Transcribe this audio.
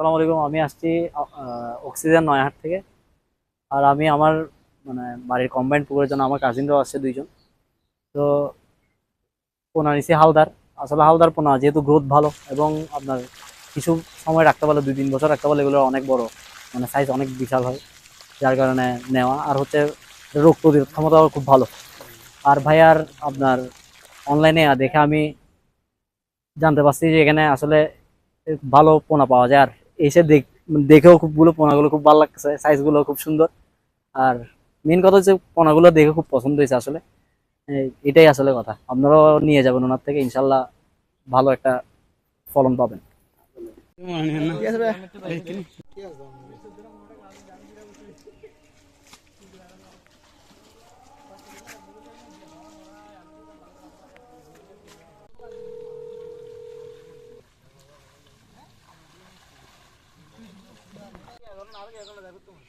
আসসালামু আলাইকুম, আমি আসছি অক্সিজেন নয়াহাট থেকে। আর আমি আমার মানে বাড়ির কম্বাইন্ড পুকুরের জন্য আমার কাজিনরাও আসছে দুইজন। তো পোনা নিছি হালদার। আসলে হালদার পোনা, যেহেতু গ্রোথ ভালো এবং আপনার কিছু সময় রাখতে পারলে, দুই, তিন বছর রাখতে পারলে এগুলো অনেক বড় মানে সাইজ অনেক বিশাল হয়, যার কারণে নেওয়া। আর হচ্ছে রোগ প্রতিরোধ ক্ষমতাও খুব ভালো। আর ভাই আর আপনার অনলাইনে দেখে আমি জানতে পারছি যে এখানে আসলে ভালো পোনা পাওয়া যায় আর এসে দেখ দেখেও খুবগুলো পোনাগুলো খুব ভালো লাগছে সাইজগুলো খুব সুন্দর। আর মেন কথা হচ্ছে পোনাগুলো দেখে খুব পছন্দ হয়েছে আসলে। এটাই আসলে কথা। আপনারাও নিয়ে যাবেন ওনার থেকে, ইনশাল্লাহ ভালো একটা ফলন পাবেন। এখন দেখো তোমার।